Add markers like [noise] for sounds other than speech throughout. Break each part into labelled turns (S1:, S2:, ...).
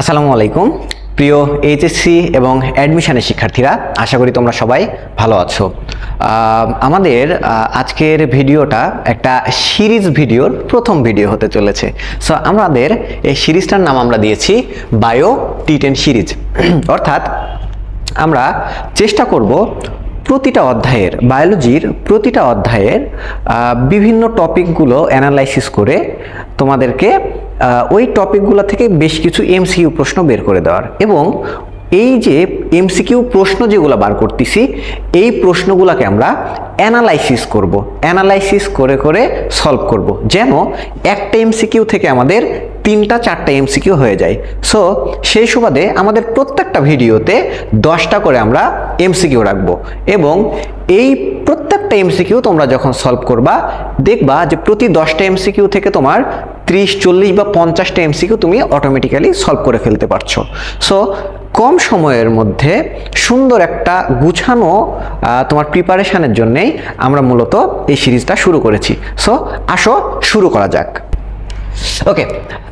S1: আসসালামু আলাইকুম। প্রিয় এইচএসসি এবং অ্যাডমিশনের শিক্ষার্থীরা, আশা করি তোমরা সবাই ভালো আছো। আমাদের আজকের ভিডিওটা একটা সিরিজ ভিডিওর প্রথম ভিডিও হতে চলেছে। সো আমাদের এই সিরিজটার নাম আমরা দিয়েছি বায়ো টি টেন সিরিজ। [clears throat] অর্থাৎ আমরা চেষ্টা করব প্রতিটা অধ্যায়ের, বায়োলজির প্রতিটা অধ্যায়ের বিভিন্ন টপিকগুলো অ্যানালাইসিস করে তোমাদেরকে ওই টপিকগুলো থেকে বেশ কিছু এমসিকিউ প্রশ্ন বের করে দেওয়ার। এবং এই যে এমসিকিউ প্রশ্ন যেগুলো বার করতেছি, এই প্রশ্নগুলোকে আমরা অ্যানালাইসিস করব। অ্যানালাইসিস করে করে সলভ করব। যেন একটা এমসিকিউ থেকে আমাদের তিনটা, চারটা এমসিকিউ হয়ে যায়। সো সেই সুবাদে আমাদের প্রত্যেকটা ভিডিওতে দশটা করে আমরা এমসিকিউ রাখব। এবং এই প্রত্যেকটা এমসিকিউ তোমরা যখন সলভ করবা, দেখবা যে প্রতি দশটা এমসিকিউ থেকে তোমার ত্রিশ, চল্লিশ বা পঞ্চাশটা এমসিকিউ তুমি অটোমেটিক্যালি সলভ করে ফেলতে পারছ। সো কম সময়ের মধ্যে সুন্দর একটা গুছানো তোমার প্রিপারেশানের জন্যেই আমরা মূলত এই সিরিজটা শুরু করেছি। সো আসো, শুরু করা যাক। ওকে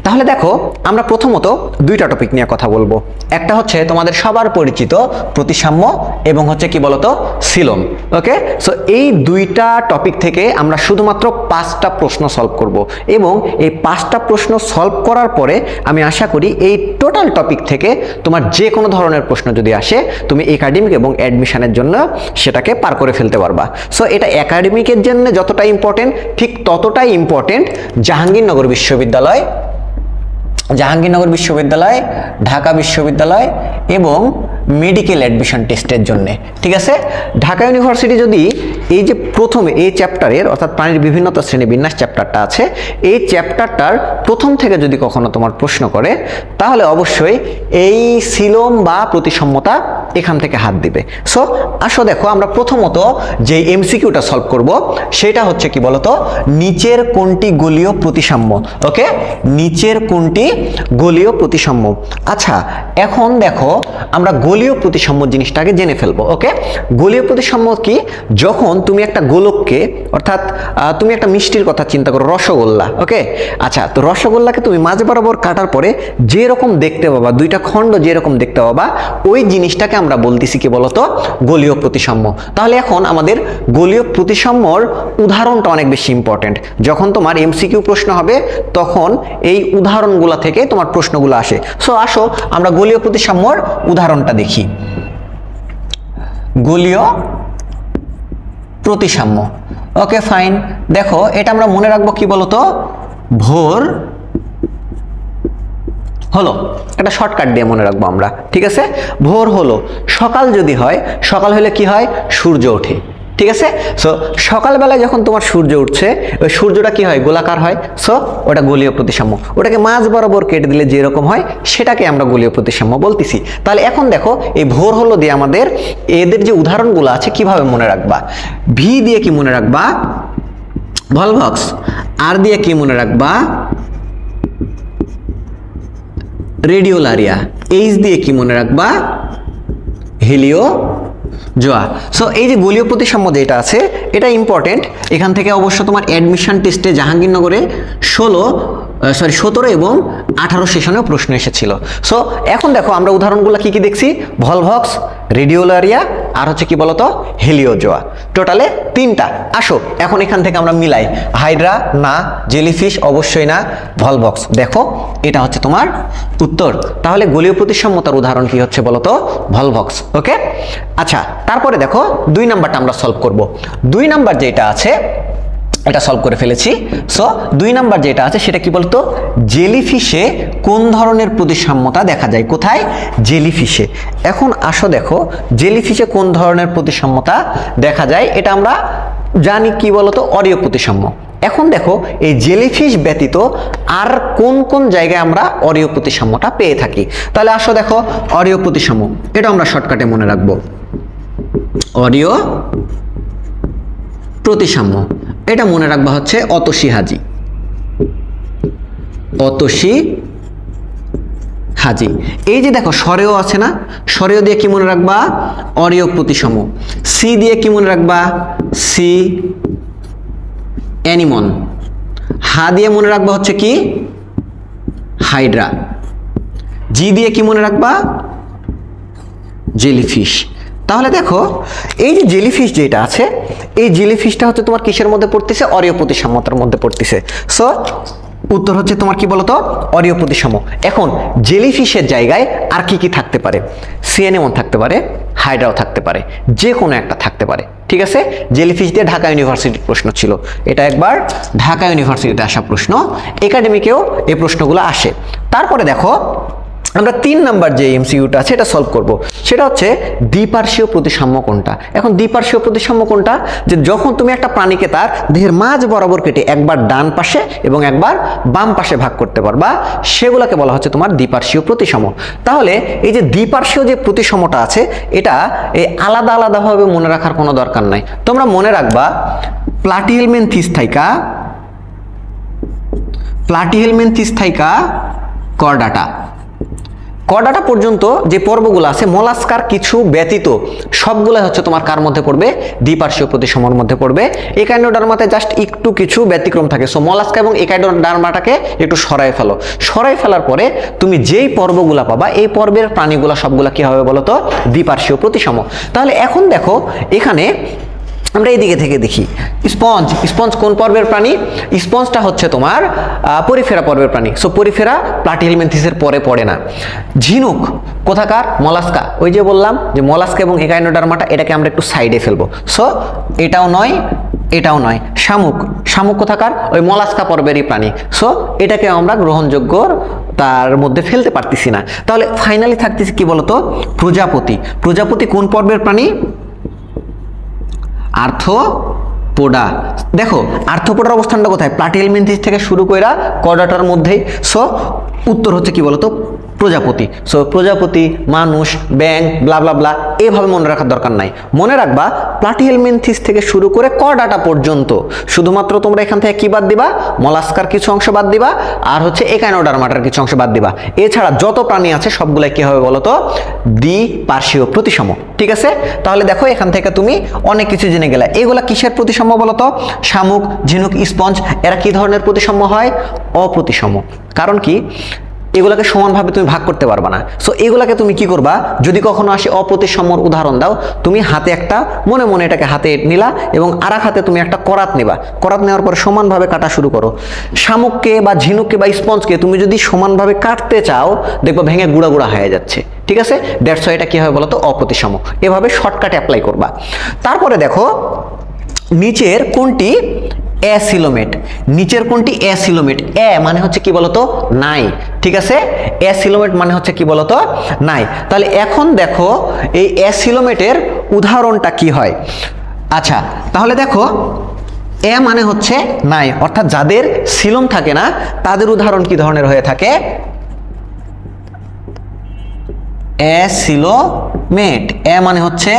S1: তাহলে দেখো, আমরা প্রথমত দুইটা টপিক নিয়ে কথা বলব। একটা হচ্ছে তোমাদের সবার পরিচিত প্রতিসাম্য এবং হচ্ছে কি বলতো সিলম ওকে সো এই দুইটা টপিক থেকে আমরা শুধুমাত্র পাঁচটা প্রশ্ন সলভ করব এবং এই পাঁচটা প্রশ্ন সলভ করার পরে আমি আশা করি এই টোটাল টপিক থেকে তোমার যে কোনো ধরনের প্রশ্ন যদি আসে, তুমি একাডেমিক এবং অ্যাডমিশনের জন্য সেটাকে পার করে ফেলতে পারবা। সো এটা একাডেমিকের জন্য যতটা ইম্পর্টেন্ট ঠিক ততটাই ইম্পর্টেন্ট জাহাঙ্গীরনগর বিশ্ববিদ্যালয় জাহাঙ্গীরনগর বিশ্ববিদ্যালয়, ঢাকা বিশ্ববিদ্যালয় এবং মেডিকেল অ্যাডমিশন টেস্টের জন্য। ঠিক আছে? ঢাকা ইউনিভার্সিটি যদি এই যে প্রথম এই চ্যাপ্টারের, অর্থাৎ প্রাণীর বিভিন্নতা শ্রেণি বিন্যাস চ্যাপ্টারটা আছে, এই চ্যাপ্টারটার প্রথম থেকে যদি কখনো তোমার প্রশ্ন করে, তাহলে অবশ্যই এই সিলোম বা প্রতিসম্মতা এখান থেকে হাত দিবে। সো আসো দেখো, আমরা প্রথমত যে এমসিকিউটা সলভ করব, সেটা হচ্ছে কি বলতো? নিচের কোনটি গলীয় প্রতিসাম্য? ওকে নিচের কোনটি গলীয় প্রতিসাম্য। আচ্ছা এখন দেখো, আমরা গলীয় প্রতিসাম্য জিনিসটাকে জেনে ফেলব, ওকে? গোলীয় প্রতিসাম্য কি? যখন তুমি একটা গোলককে, অর্থাৎ তুমি একটা মিষ্টির কথা চিন্তা করো, রসগোল্লা, ওকে? আচ্ছা তো রসগোল্লাকে তুমি মাঝ বরাবর কাটার পরে যেরকম দেখতে পাবা, দুইটা খণ্ড যেরকম দেখতে পাবা, ওই জিনিসটাকে আমরা বলতেছি কি বলতো? গোলীয় প্রতিসাম্য। তাহলে এখন আমাদের গোলীয় প্রতিসাম্যর উদাহরণটা অনেক বেশি ইম্পর্টেন্ট যখন তোমার এমসিকিউ প্রশ্ন হবে, তখন এই উদাহরণগুলো থেকে তোমার প্রশ্নগুলো আসে। সো আসো, আমরা গলীয় প্রতিসাম্যর উদাহরণটা দেখি। গলীয় প্রতিসাম্য। ওকে ফাইন দেখো, এটা আমরা মনে রাখব কি বলতো? ভোর হলো। একটা শর্টকাট দিয়ে মনে রাখব আমরা। ঠিক আছে? ভোর হলো। সকাল যদি হয়, সকাল হলে কি হয়? সূর্য ওঠে। ঠিক আছে? সো সকালবেলায় যখন তোমার সূর্য উঠছে, ওই সূর্যটা কি হয়? গোলাকার হয়। সো ওটা গলীয় প্রতিসাম্য। ওটাকে মাঝ বরাবর কেটে দিলে যেরকম হয়, সেটাকে আমরা গলীয় প্রতিসাম্য বলতেছি। তাহলে এখন দেখো, এই ভোর হলো দিয়ে আমাদের এদের যে উদাহরণগুলো আছে, কীভাবে মনে রাখবা? ভি দিয়ে কি মনে রাখবা? ভলভক্স আর দিয়ে কি মনে রাখবা? রেডিওলারিয়া। এইচ দিয়ে কি মনে রাখবা? হেলিও জোয়া। সো এই যে গলীয় প্রতিসাম্য যেটা আছে, এটা ইম্পর্টেন্ট এখান থেকে অবশ্য তোমার অ্যাডমিশন টেস্টে জাহাঙ্গীরনগরে ষোলো সরি সতেরো এবং আঠারো সেশনেও প্রশ্ন এসেছিল। সো এখন দেখো আমরা উদাহরণগুলো কি কি দেখছি? ভলভক্স রেডিওলারিয়া আর হচ্ছে কি বলতো? হেলিওজোয়া টোটালে তিনটা। আসো, এখন এখান থেকে আমরা মিলাই। হাইড্রা না। জেলিফিশ অবশ্যই না। ভলভক্স দেখো, এটা হচ্ছে তোমার উত্তর। তাহলে গলীয় প্রতিসাম্যতার উদাহরণ কি হচ্ছে বলতো? ভলভক্স ওকে আচ্ছা তারপরে দেখো, দুই নাম্বারটা আমরা সলভ করব। দুই নাম্বার যেটা আছে এটা সলভ করে ফেলেছি। সো দুই নাম্বার যেটা আছে, সেটা কি বলতো? জেলিফিশে কোন ধরনের প্রতিসাম্যতা দেখা যায়? কোথায়? জেলিফিশে। এখন আসো দেখো, জেলিফিশে কোন ধরনের প্রতিসাম্যতা দেখা যায়? এটা আমরা জানি কি বলতো? অরীয় প্রতিসাম্য। এখন দেখো, এই জেলিফিশ ব্যতীত আর কোন কোন জায়গায় আমরা অরীয় প্রতিসাম্যটা পেয়ে থাকি? তাহলে আসো দেখো অরীয় প্রতিসাম্য। এটা আমরা শর্টকাটে মনে রাখব। অরীয় প্রতিসাম্য। এটা মনে রাখবা হচ্ছে অতসী হাজি। অতসী হাজি। এই যে দেখো, স্বরেও আছে না? স্বরেও দিয়ে কি মনে রাখবা? অরীয় প্রতিসম। সি দিয়ে কি মনে রাখবা? সি অ্যানিমন হা দিয়ে মনে রাখবা হচ্ছে কি? হাইড্রা। জি দিয়ে কি মনে রাখবা? জেলিফিশ। তাহলে দেখো, এই যে জেলিফিশ যেটা আছে, এই জেলিফিশটা হচ্ছে তোমার কিসের মধ্যে পড়তেছে? অরীয় প্রতিসাম্যতার মধ্যে পড়তেছে। সো উত্তর হচ্ছে তোমার কি বলতো? অরীয় প্রতিসাম্য। এখন জেলিফিশের জায়গায় আর কি কি থাকতে পারে? সিএনএমন থাকতে পারে হাইড্রাও থাকতে পারে যে কোনো একটা থাকতে পারে। ঠিক আছে? জেলিফিশ দিয়ে ঢাকা ইউনিভার্সিটির প্রশ্ন ছিল। এটা একবার ঢাকা ইউনিভার্সিটিতে আসা প্রশ্ন। একাডেমিকেও এই প্রশ্নগুলো আসে। তারপরে দেখো আমরা তিন নাম্বার যে এমসিইউটা আছে এটা সলভ করব। সেটা হচ্ছে দ্বিপার্শ্বীয় প্রতিসাম্য কোনটা? এখন দ্বিপার্শ্বীয় প্রতিসাম্য কোনটা? যে যখন তুমি একটা প্রাণীকে তার দেহের মাঝ বরাবর কেটে একবার ডান পাশে এবং একবার বাম পাশে ভাগ করতে পারবা, সেগুলোকে বলা হচ্ছে তোমার দ্বিপার্শ্বীয় প্রতিসম তাহলে এই যে দ্বিপার্শ্বীয় যে প্রতিসমটা আছে, এটা এই আলাদা আলাদাভাবে মনে রাখার কোনো দরকার নাই। তোমরা মনে রাখবা প্লাটিহেলমেন্থিস থাইকা প্লাটিহেলমেন্থিস থাইকা করডাটা। কর্ডাটা পর্যন্ত যে পর্বগুলো আছে, মলাস্কার কিছু ব্যতীত সবগুলো হচ্ছে তোমার কার মধ্যে পড়বে? দ্বিপার্শ্বীয় প্রতিসমর মধ্যে পড়বে। একাইনোডার্মাতে জাস্ট একটু কিছু ব্যতিক্রম থাকে। সো মলাস্কা এবং একাইনোডার্মাটাকে একটু সরাই ফেলো। সরাই ফেলার পরে তুমি যেই পর্বগুলা পাবা, এই পর্বের প্রাণীগুলা সবগুলা কি হবে বলো তো দ্বিপার্শ্বীয় প্রতিসম। তাহলে এখন দেখো, এখানে আমরা এই দিকে থেকে দেখি। স্পঞ্জ স্পঞ্জ কোন পর্বের প্রাণী? স্পঞ্জটা হচ্ছে তোমার পরিফেরা পর্বের প্রাণী। সো পরিফেরা প্লাটিহেলমেন্থিসের পরে পড়ে না। ঝিনুক, কোথাকার? মলাস্কা। ওই যে বললাম যে মলাস্কা এবং একাইনোডার্মাটা, এটাকে আমরা একটু সাইডে ফেলব। সো এটাও নয় এটাও নয়। শামুক শামুক কোথাকার? ওই মলাস্কা পর্বেরই প্রাণী। সো এটাকে আমরা গ্রহণযোগ্য তার মধ্যে ফেলতে পারতেছি না। তাহলে ফাইনালি থাকতেছি কি বলতো? প্রজাপতি। প্রজাপতি কোন পর্বের প্রাণী? আর্থ আর্থোপোডা। দেখো, আর্থোপোডার অবস্থানটা কোথায়? প্লাটিহেলমেন্থিস থেকে শুরু কইরা কর্ডাটার মধ্যেই। সো উত্তর হচ্ছে কি বলতো? প্রজাপতি। সো প্রজাপতি, মানুষ ব্যাং ব্লা ব্লা ব্লা এভাবে মনে রাখার দরকার নাই। মনে রাখবা প্লাটিহেলমেন্থিস থেকে শুরু করে কর্ডাটা পর্যন্ত, শুধুমাত্র তোমরা এখান থেকে কি বাদ দিবা? মলাস্কার কিছু অংশ বাদ দিবা, আর হচ্ছে একাইনোডার্মাটার কিছু অংশ বাদ দিবা। এছাড়া যত প্রাণী আছে, সবগুলাই কি হবে বলতো? দ্বি পার্শ্বীয় প্রতিসম। ঠিক আছে? তাহলে দেখো, এখান থেকে তুমি অনেক কিছু জেনে গেলে। এগুলা কিসের প্রতিসম্য বলতো? শামুক, ঝিনুক, স্পঞ্জ, এরা কি ধরনের প্রতিসম্য হয়? অপ্রতিসম। কারণ কি? এগুলাকে সমানভাবে তুমি ভাগ করতে পারবা না। সো এগুলাকে তুমি কি করবা? যদি কখনো আসে অপ্রতিসম্যর উদাহরণ দাও, তুমি হাতে একটা, মনে মনে এটাকে হাতে নিলা এবং আর হাতে তুমি একটা করাত নিবা। করাত নেওয়ার পর সমানভাবে কাটা শুরু করো। শামুককে বা ঝিনুককে বা স্পঞ্জকে তুমি যদি সমানভাবে কাটতে চাও, দেখব ভেঙে গুঁড়া গুঁড়া হয়ে যাচ্ছে। ঠিক আছে? দ্যাটস এটা কি হবে বলতো? অপ্রতিসম। এভাবে শর্টকাটে অ্যাপ্লাই করবা। তারপরে দেখো নিচের কোনটি? অ্যাসিলোমেট নিচের কোনটি? অ্যাসিলোমেট এ মানে হচ্ছে কি বলতো? নাই। ঠিক আছে? অ্যাসিলোমেট মানে হচ্ছে কি বলতো? নাই। তাহলে এখন দেখো, এই অ্যাসিলোমেটের উদাহরণটা কি হয়? আচ্ছা তাহলে দেখো এ মানে হচ্ছে নাই। অর্থাৎ যাদের সিলম থাকে না, তাদের উদাহরণ কি ধরনের হয়ে থাকে? অ্যাসিলোমেট এ মানে হচ্ছে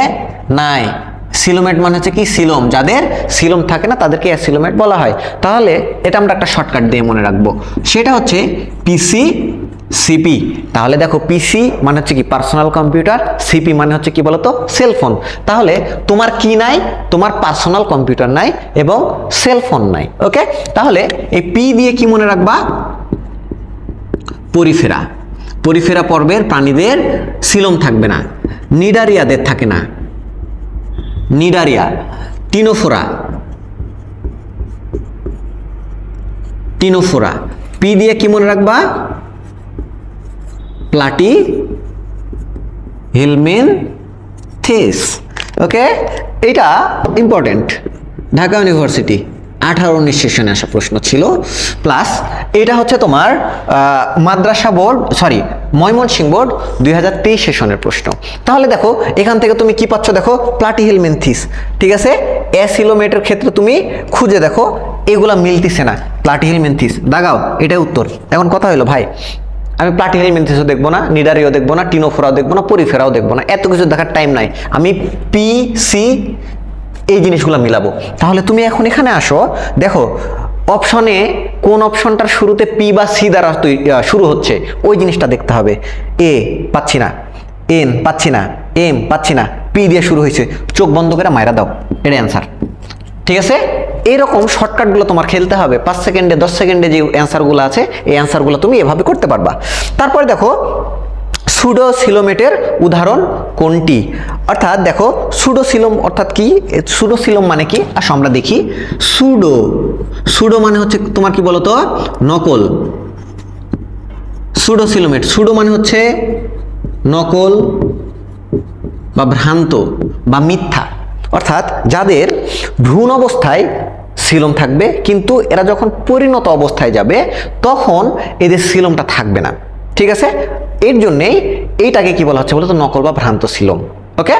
S1: নাই। সিলোমেট মানে হচ্ছে কি? সিলোম যাদের সিলোম থাকে না, তাদেরকে অ্যাসিলোমেট বলা হয়। তাহলে এটা আমরা একটা শর্টকাট দিয়ে মনে রাখব। সেটা হচ্ছে পিসি সিপি তাহলে দেখো পিসি মানে হচ্ছে কি? পার্সোনাল কম্পিউটার সিপি মানে হচ্ছে কি বলতো? সেলফোন তাহলে তোমার কি নাই? তোমার পার্সোনাল কম্পিউটার নাই এবং সেলফোন নাই। ওকে তাহলে এই পি দিয়ে কি মনে রাখবা? পরিফেরা পরিফেরা পর্বের প্রাণীদের সিলম থাকবে না। নিডারিয়াদের থাকে না। নিডারিয়া টিনোফোরা টিনোফোরা পি দিয়ে কি মনে রাখবা? Platyhelminthes. ওকে? এটা ইম্পর্টেন্ট ঢাকা ইউনিভার্সিটি, আঠারো উনিশ সেশনে আসা প্রশ্ন ছিল। প্লাস এটা হচ্ছে তোমার মাদ্রাসা বোর্ড সরি ময়মনসিংহ বোর্ড দুই হাজার তেইশ সেশনের প্রশ্ন। তাহলে দেখো, এখান থেকে তুমি কি পাচ্ছ দেখো? প্লাটিহিলমেন্থিস ঠিক আছে? অ্যাসিলোমেটের ক্ষেত্রে তুমি খুঁজে দেখো, এগুলা মিলতিছে না। প্লাটিহিলমেন্থিস দাগাও, এটাই উত্তর। এখন কথা হলো ভাই, আমি প্লাটিহেলমেন্থিসও দেখব না নিডারিও দেখব না টিনোফোরাও দেখব না পরিফেরাও দেখব না। এত কিছু দেখার টাইম নাই। আমি পি সি এই জিনিসগুলো মিলাবো। তাহলে তুমি এখন এখানে আসো, দেখো অপশনে কোন অপশনটার শুরুতে পি বা সি দ্বারা শুরু হচ্ছে, ওই জিনিসটা দেখতে হবে। এ পাচ্ছি না। এন পাচ্ছি না। এম পাচ্ছি না। পি দিয়ে শুরু হয়েছে। চোখ বন্ধ করে মায়েরা দাও। এটা অ্যান্সার ঠিক আছে? এরকম শর্টকাটগুলো তোমার খেলতে হবে। পাঁচ সেকেন্ডে দশ সেকেন্ডে যে অ্যান্সারগুলো আছে, এই অ্যান্সারগুলো তুমি এভাবে করতে পারবা। তারপরে দেখো সুডো সিলোমেটের উদাহরণ কোনটি? অর্থাৎ দেখো সুডো সিলোম অর্থাৎ কি? সুডো সিলোম মানে কি? আসো আমরা দেখি। সুডো সুডো মানে হচ্ছে তোমার কি বলতো? নকল। সুডো সিলোমেট সুডো মানে হচ্ছে নকল বা ভ্রান্ত বা মিথ্যা। অর্থাৎ যাদের ভ্রূণ অবস্থায় সিলম থাকবে, কিন্তু এরা যখন পরিণত অবস্থায় যাবে, তখন এদের সিলমটা থাকবে না। ঠিক আছে? এর জন্যেই এইটাকে কি বলা হচ্ছে বলতো? নকল বা ভ্রান্ত সিলম। ওকে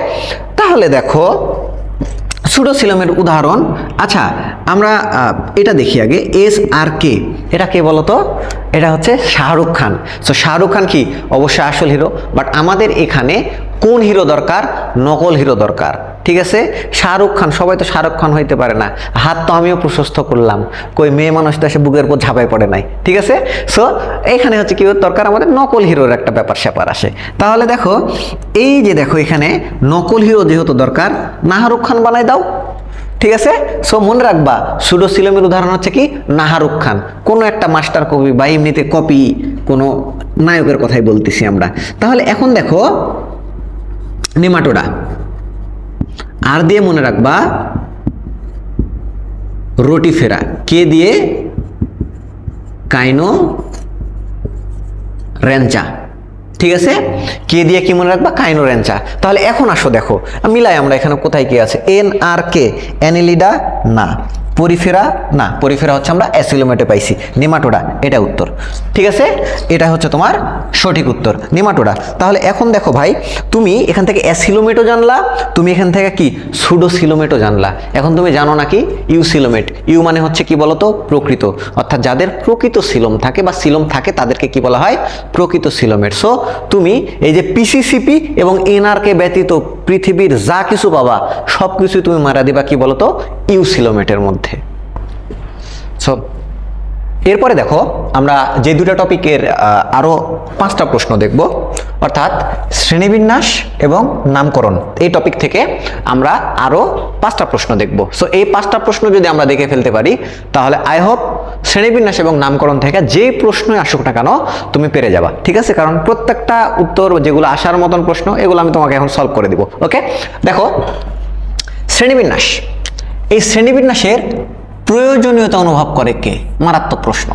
S1: তাহলে দেখো সুডোসিলমের উদাহরণ। আচ্ছা আমরা এটা দেখি আগে। S R K. এটা কে বলতো? এটা হচ্ছে শাহরুখ খান। সো শাহরুখ খান কি? অবশ্যই আসল হিরো। বাট আমাদের এখানে কোন হিরো দরকার? নকল হিরো দরকার। ঠিক আছে? শাহরুখ খান, সবাই তো শাহরুখ খান হইতে পারে না। হাত তো আমিও প্রশস্ত করলাম। কই মেয়ে মানুষ তো এসে বুকের উপর ঝাঁপাই পড়ে নাই। ঠিক আছে? সো এখানে হচ্ছে কি দরকার আমাদের নকল হিরোর একটা ব্যাপার স্যাপার আসে। তাহলে দেখো, এই যে দেখো এখানে নকল হিরো যেহেতু দরকার, নাহারুখ খান বানাই দাও। ঠিক আছে? সো মনে রাখবা, সুডো সিলমের উদাহরণ হচ্ছে কি, নাহারুখ খান। কোনো একটা মাস্টার কপি বা এমনিতে কপি কোনো নায়কের কথাই বলতেছি আমরা। তাহলে এখন দেখো নেমাটোডা। আর দিয়ে মনে রাখবা রোটি ফেরা কে দিয়ে? কাইনো রেঞ্চা। ঠিক আছে? কে দিয়ে কি মনে রাখবা? কাইনো রেঞ্চা। তাহলে এখন আসো দেখো, মিলাই আমরা এখানে কোথায় কি আছে? এন আর কে, অ্যানিলিডা না। পরিফেরা? না, পরিফেরা হচ্ছে আমরা অ্যাসিলোমেটে পাইছি। নেমাটোডা, এটা উত্তর। ঠিক আছে? এটা হচ্ছে তোমার সঠিক উত্তর, নেমাটোডা। তাহলে এখন দেখো ভাই, তুমি এখান থেকে অ্যাসিলোমেটও জানলা, তুমি এখান থেকে কি? সুডোসিলোমেটও জানলা। এখন তুমি জানো নাকি? ইউসিলোমেট ইউ মানে হচ্ছে কি বলতো? প্রকৃত। অর্থাৎ যাদের প্রকৃত সিলম থাকে বা সিলম থাকে, তাদেরকে কি বলা হয়? প্রকৃত সিলোমেট সো তুমি এই যে পিসিসিপি এবং এনআরকে ব্যতীত পৃথিবীর যা কিছু পাবা সব কিছু তুমি মারা দিবা কি বলতো? ইউসিলোমেটের মধ্যে। সো এরপরে দেখো, আমরা যে দুটো টপিকের আরও পাঁচটা প্রশ্ন দেখব। অর্থাৎ শ্রেণীবিন্যাস এবং নামকরণ, এই টপিক থেকে আমরা আরও পাঁচটা প্রশ্ন দেখব। সো এই পাঁচটা প্রশ্ন যদি আমরা দেখে ফেলতে পারি, তাহলে আই হোপ শ্রেণীবিন্যাস এবং নামকরণ থেকে যে প্রশ্নই আসুক না কেন, তুমি পেরে যাবা। ঠিক আছে? কারণ প্রত্যেকটা উত্তর যেগুলো আসার মতন প্রশ্ন, এগুলো আমি তোমাকে এখন সলভ করে দিব। ওকে দেখো, শ্রেণীবিন্যাস। এই শ্রেণীবিন্যাসের প্রয়োজনীয়তা অনুভব করে কে? মারাত্মক প্রশ্ন।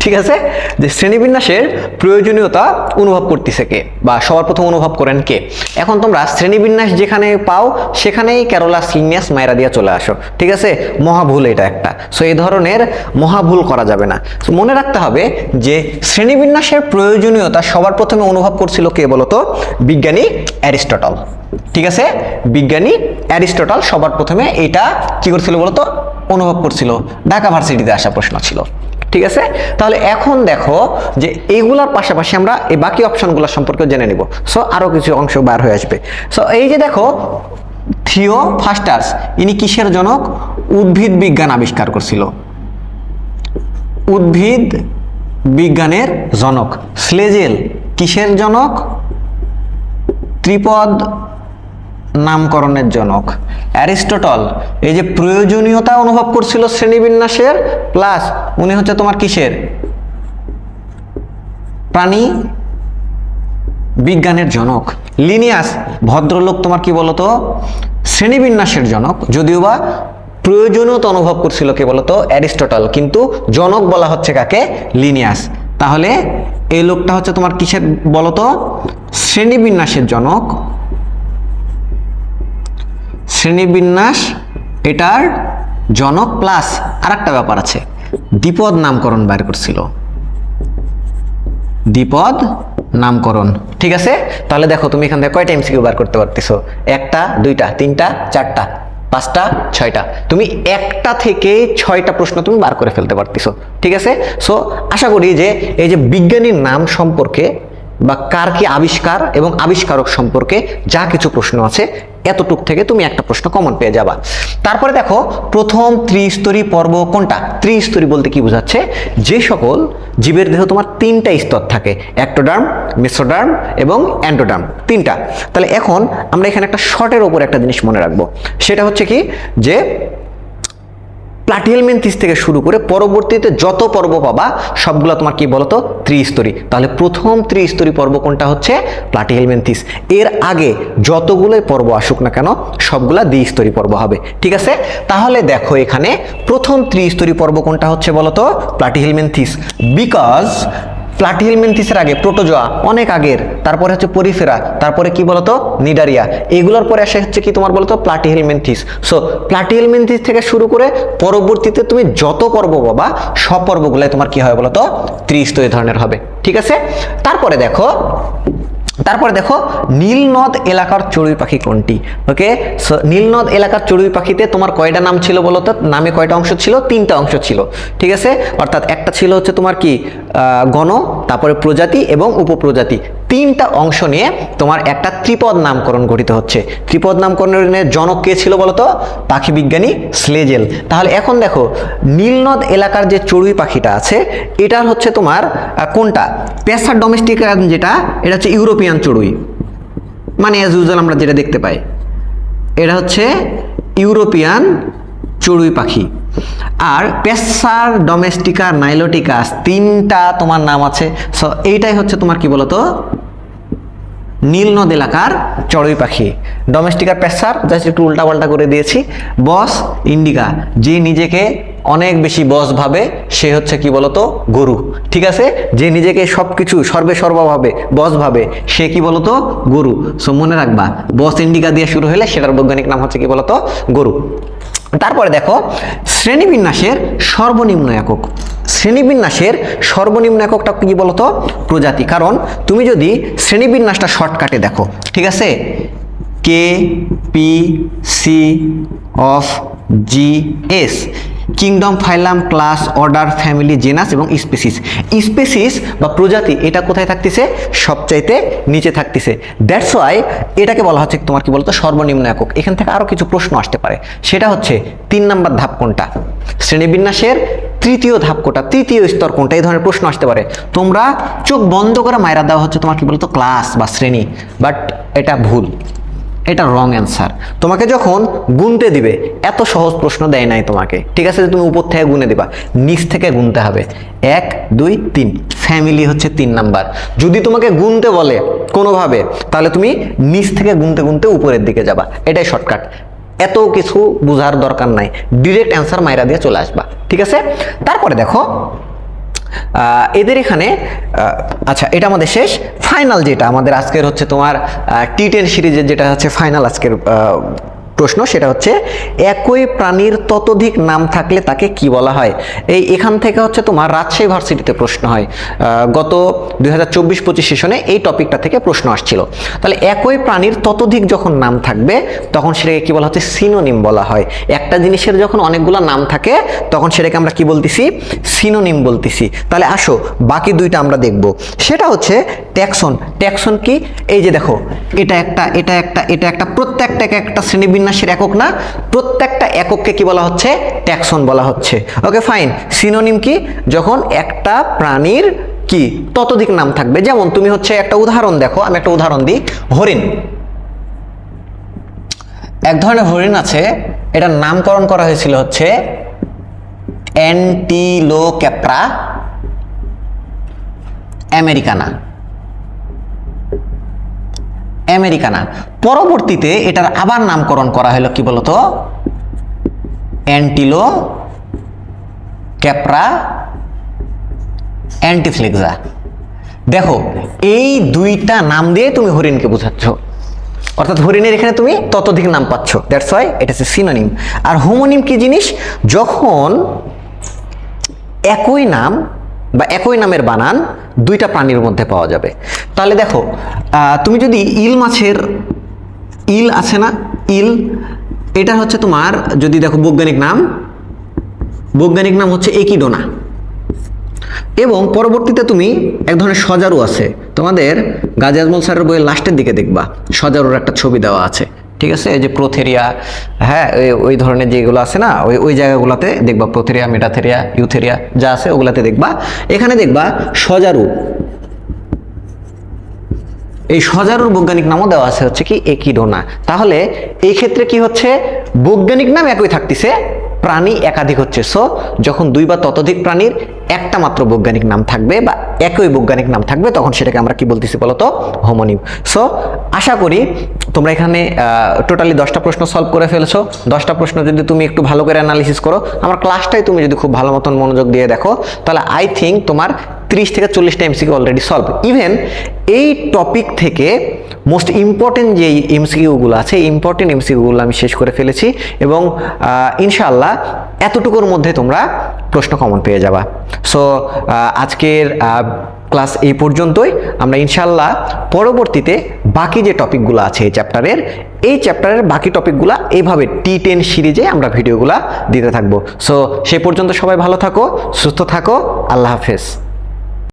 S1: ঠিক আছে? যে শ্রেণীবিন্যাসের প্রয়োজনীয়তা অনুভব করতেছে কে? বা সবার প্রথম অনুভব করেন কে? এখন তোমরা শ্রেণীবিন্যাস যেখানে পাও, সেখানেই ক্যারোলা সিনিয়াস মায়েরা দিয়ে চলে আসো। ঠিক আছে? মহাভুল এটা একটা। সো এই ধরনের মহাভুল করা যাবে না। মনে রাখতে হবে যে শ্রেণীবিন্যাসের প্রয়োজনীয়তা সবার প্রথমে অনুভব করছিল কে বলতো? বিজ্ঞানী অ্যারিস্টটল। ঠিক আছে? বিজ্ঞানী অ্যারিস্টটল সবার প্রথমে এটা কি করছিল বলতো? অনুভব করছিল, ঢাকা ভার্সিটিতে আসা প্রশ্ন ছিল। ঠিক আছে? তাহলে এখন দেখো যে এইগুলোর পাশাপাশি আমরা এই বাকি অপশনগুলো সম্পর্কে জেনে নিব। সো আরও কিছু অংশ বার হয়ে আসবে। সো এই যে দেখো থিও ফাস্টার্স ইনি কিসের জনক? উদ্ভিদ বিজ্ঞান আবিষ্কার করছিল। উদ্ভিদ বিজ্ঞানের জনক। স্লেজেল কিসের জনক? ত্রিপদ নামকরণের জনক। অ্যারিস্টটল এই যে প্রয়োজনীয়তা অনুভব করছিল শ্রেণীবিন্যাসের, প্লাস উনি হচ্ছে তোমার কিসের? প্রাণী বিজ্ঞানের জনক। লিনিয়াস, ভদ্রলোক তোমার কি বলতো? শ্রেণীবিন্যাসের জনক, যদিও বা প্রয়োজনীয়তা অনুভব করছিল কে বলতো? অ্যারিস্টটল। কিন্তু জনক বলা হচ্ছে কাকে? লিনিয়াস। তাহলে এই লোকটা হচ্ছে তোমার কিসের বলতো? শ্রেণীবিন্যাসের জনক। শ্রেণীবিন্যাস, এটার জনক প্লাস আর একটা ব্যাপার আছে। দ্বিপদ নামকরণ বাইর করছিল। দ্বিপদ নামকরণ, ঠিক আছে? তাহলে দেখো, তুমি এখান থেকে কয়টা এমসিকিউ বার করতে পারতেছো? একটা, দুইটা, তিনটা, চারটা, পাঁচটা, ছয়টা। তুমি একটা থেকে ছয়টা প্রশ্ন তুমি বার করে ফেলতে পারতেছো, ঠিক আছে? সো আশা করি যে এই যে বিজ্ঞানীর নাম সম্পর্কে বা কার কি আবিষ্কার এবং আবিষ্কারক সম্পর্কে যা কিছু প্রশ্ন আছে, এতটুক থেকে তুমি একটা প্রশ্ন কমন পেয়ে যাবা। তারপরে দেখো, প্রথম ত্রিস্তরী পর্ব কোনটা? ত্রিস্তরী বলতে কি বোঝাচ্ছে? যে সকল জীবের দেহ তোমার তিনটা স্তর থাকে অ্যাক্টোডার্ম মেসোডার্ম এবং অ্যান্ডোডার্ম তিনটা। তাহলে এখন আমরা এখানে একটা শর্টের ওপর একটা জিনিস মনে রাখব। সেটা হচ্ছে কি? যে প্লাটিহেলমেন্থিস থেকে শুরু করে পরবর্তীতে যত পর্ব পাবা, সবগুলো তোমার কি বলতো? ত্রিস্তরী। তাহলে প্রথম ত্রিস্তরী পর্ব কোনটা হচ্ছে? প্লাটিহেলমেন্থিস এর আগে যতগুলোই পর্ব আসুক না কেন, সবগুলা দ্বিস্তরী পর্ব হবে। ঠিক আছে? তাহলে দেখো এখানে প্রথম ত্রিস্তরী পর্ব কোনটা হচ্ছে বলতো? প্লাটিহেলমেন্থিস বিকজ প্লাটিহেলমেন্থিসের আগে, প্রোটোজোয়া, অনেক আগের। তারপরে হচ্ছে পরিফেরা, তারপরে কি বলতো? নিডারিয়া। এগুলোর পরে আসে হচ্ছে কি তোমার বলতো? প্লাটিহেলমেন্থিস সো প্লাটিহেলমেন্থিস থেকে শুরু করে পরবর্তীতে তুমি যত পর্ব পাবা সব পর্বগুলাই তোমার কি হয় বলতো? ত্রিস্তরী ধরনের হবে। ঠিক আছে? তারপরে দেখো তারপরে দেখো, নীলনদ এলাকার চড়ুই পাখি কোনটি? ওকে সো নীলনদ এলাকার চড়ুই পাখিতে তোমার কয়টা নাম ছিল বলো তো নামে কয়টা অংশ ছিল? তিনটা অংশ ছিল। ঠিক আছে? অর্থাৎ একটা ছিল হচ্ছে তোমার কি? গণ, তারপরে প্রজাতি এবং উপপ্রজাতি। তিনটা অংশ নিয়ে তোমার একটা ত্রিপদ নামকরণ গঠিত হচ্ছে। ত্রিপদ নামকরণের জনক কে ছিল বলতো? পাখি বিজ্ঞানী স্লেজেল তাহলে এখন দেখো, নীলনদ এলাকার যে চড়ুই পাখিটা আছে, এটার হচ্ছে তোমার কোনটা? পেসার ডোমেস্টিকান যেটা, এটা হচ্ছে ইউরোপিয়ান চড়ুই। মানে অ্যাজ ইউজুয়াল আমরা যেটা দেখতে পাই। এটা হচ্ছে ইউরোপিয়ান চড়ুই পাখি। আর পেসার, ডোমেস্টিকা, নাইলোটিকাস তিনটা তোমার নাম আছে। সো এইটাই হচ্ছে তোমার কি বলতো? নীলনদ এলাকার চড়ুই পাখি। ডোমেস্টিকার পেসার, জাস্ট একটু উল্টাপাল্টা করে দিয়েছি। বস ইন্ডিকা, যে নিজেকে অনেক বেশি বস ভাবে, সে হচ্ছে কি বলতো? গরু। ঠিক আছে? যে নিজেকে সব কিছু সর্বে সর্বা ভাবে, বস ভাবে, সে কি বলতো? গরু। সো মনে রাখবা, বস ইন্ডিকা দিয়ে শুরু হলে সেটার বৈজ্ঞানিক নাম হচ্ছে কি বলতো? গরু। তারপরে দেখো, শ্রেণীবিন্যাসের সর্বনিম্ন একক। শ্রেণীবিন্যাসের সর্বনিম্ন এককটা কি বলতো? প্রজাতি। কারণ তুমি যদি শ্রেণীবিন্যাসটা শর্টকাটে দেখো, ঠিক আছে? K P C of G S kingdom phylum class order family genus এবং স্পেসিস স্পেসিস বা প্রজাতি, এটা কোথায় থাকতেছে? সবচাইতে নিচে থাকতেছে। দ্যাটস ওয়াই এটাকে বলা হচ্ছে তোমার কি বলতো? সর্বনিম্ন একক। এখান থেকে আরও কিছু প্রশ্ন আসতে পারে। সেটা হচ্ছে তিন নাম্বার ধাপ কোনটা? শ্রেণীবিন্যাসের তৃতীয় ধাপ কোনটা? তৃতীয় স্তর কোনটা? এই ধরনের প্রশ্ন আসতে পারে। তোমরা চোখ বন্ধ করে মায়েরা দেওয়া হচ্ছে তোমার কি বলতো? ক্লাস বা শ্রেণি। বাট এটা ভুল। এটা রং অ্যান্সার তোমাকে যখন গুনতে দিবে, এত সহজ প্রশ্ন দেয় নাই তোমাকে। ঠিক আছে তুমি উপর থেকে গুনে দিবা, নিচ থেকে গুনতে হবে। এক, দুই, তিন। ফ্যামিলি হচ্ছে তিন নাম্বার। যদি তোমাকে গুনতে বলে কোনোভাবে, তাহলে তুমি নিচ থেকে গুনতে গুনতে উপরের দিকে যাবা। এটাই শর্টকাট এত কিছু বোঝার দরকার নাই। ডিরেক্ট অ্যান্সার মাইরা দিয়ে চলে আসবা। ঠিক আছে? তারপরে দেখো এদের এখানে আচ্ছা এটা আমাদের শেষ। ফাইনাল যেটা আমাদের আজকের হচ্ছে তোমার টি টেন সিরিজের যেটা হচ্ছে ফাইনাল আজকের প্রশ্ন, সেটা হচ্ছে একই প্রাণীর ততোধিক নাম থাকলে তাকে কি বলা হয়? এই এখান থেকে হচ্ছে তোমার রাজশাহী ভার্সিটিতে প্রশ্ন হয়। গত দুই হাজার চব্বিশ পঁচিশ সেশনে এই টপিকটা থেকে প্রশ্ন আসছিল। তাহলে একই প্রাণীর ততোধিক যখন নাম থাকবে, তখন সেটাকে কি বলা হচ্ছে? সিনোনিম বলা হয়। একটা জিনিসের যখন অনেকগুলো নাম থাকে, তখন সেটাকে আমরা কি বলতেছি? সিনোনিম বলতেছি। তাহলে আসো, বাকি দুইটা আমরা দেখব। সেটা হচ্ছে ট্যাক্সন। ট্যাক্সন কি? এই যে দেখো, এটা একটা এটা একটা এটা একটা, প্রত্যেকটাকে একটা একটা শ্রেণীবিন্যাসের একক না, প্রত্যেকটা একককে কি বলা হচ্ছে? ট্যাক্সন বলা হচ্ছে। ওকে, ফাইন। সিনোনিম কি? যখন একটা প্রাণীর কি? ততোধিক নাম থাকবে। যেমন তুমি হচ্ছে একটা উদাহরণ দেখো, আমি একটা উদাহরণ দিই। হরিণ। এক ধরনের হরিণ আছে এটার নামকরণ করা হয়েছিল হচ্ছে অ্যান্টিলোক্যাপ্রা আমেরিকানা। আমেরিকানা পরবর্তীতে এটার আবার নামকরণ করা হলো কি বলতো? অ্যান্টিলো ক্যাপ্রা অ্যান্টিফ্লেক্সা। দেখো, এই দুইটা নাম দিয়ে তুমি হরিণকে বোঝাচ্ছ। অর্থাৎ হরিণের এখানে তুমি ততোধিক নাম পাচ্ছ। দ্যাটস ওয়াই এটা হচ্ছে সিনোনিম আর হোমোনিম কি জিনিস? যখন একই নাম বা একই নামের বানান দুইটা প্রাণীর মধ্যে পাওয়া যাবে। তাহলে দেখো তুমি যদি ইল মাছের, ইল আছে না? ইল, এটা হচ্ছে তোমার যদি দেখো বৈজ্ঞানিক নাম বৈজ্ঞানিক নাম হচ্ছে একিডোনা। এবং পরবর্তীতে তুমি এক ধরনের সজারু আছে। তোমাদের গাজী আজমল স্যারের বইয়ের লাস্টের দিকে দেখবা, সজারুর একটা ছবি দেওয়া আছে। ঠিক আছে? এই যে প্রোথেরিয়া হ্যাঁ ওই- ধরনের যেগুলো আছে না, ওই ওই জায়গাগুলোতে দেখবা প্রোথেরিয়া, মেটাথেরিয়া, ইউথেরিয়া যা আছে ওগুলাতে দেখবা। এখানে দেখবা সজারু। এই সজারুর বৈজ্ঞানিক নামও দেওয়া আছে হচ্ছে কি, একিডোনা। তাহলে এই ক্ষেত্রে কি হচ্ছে? বৈজ্ঞানিক নাম একই থাকতেছে প্রাণী একাধিক হচ্ছে। সো যখন দুই বা ততোধিক প্রাণীর একটা মাত্র বৈজ্ঞানিক নাম থাকবে বা একই বৈজ্ঞানিক নাম থাকবে, তখন সেটাকে আমরা কি বলতেছি বলতো? হোমোনিম। সো আশা করি তোমরা এখানে টোটালি দশটা প্রশ্ন সলভ করে ফেলছো। দশটা প্রশ্ন যদি তুমি একটু ভালো করে অ্যানালিসিস করো, আমার ক্লাসটাই তুমি যদি খুব ভালো মতন মনোযোগ দিয়ে দেখো, তাহলে আই থিঙ্ক তোমার তিরিশ থেকে চল্লিশটা এমসিকিউ অলরেডি সলভ ইভেন এই টপিক থেকে মোস্ট ইম্পর্টেন্ট যে এমসিকিউগুলো আছে ইম্পর্টেন্ট এমসিকিউগুলো আমি শেষ করে ফেলেছি এবং ইনশাআল্লাহ এতটুকুর মধ্যে তোমরা প্রশ্ন কমন পেয়ে যাবা। সো আজকের ক্লাস এই পর্যন্তই। আমরা ইনশাআল্লাহ পরবর্তীতে বাকি যে টপিকগুলো আছে এই চ্যাপ্টারের এই চ্যাপ্টারের বাকি টপিকগুলো এইভাবে টি টেন সিরিজে আমরা ভিডিওগুলো দিতে থাকব। সো সে পর্যন্ত সবাই ভালো থাকো, সুস্থ থাকো, আল্লাহ হাফেজ।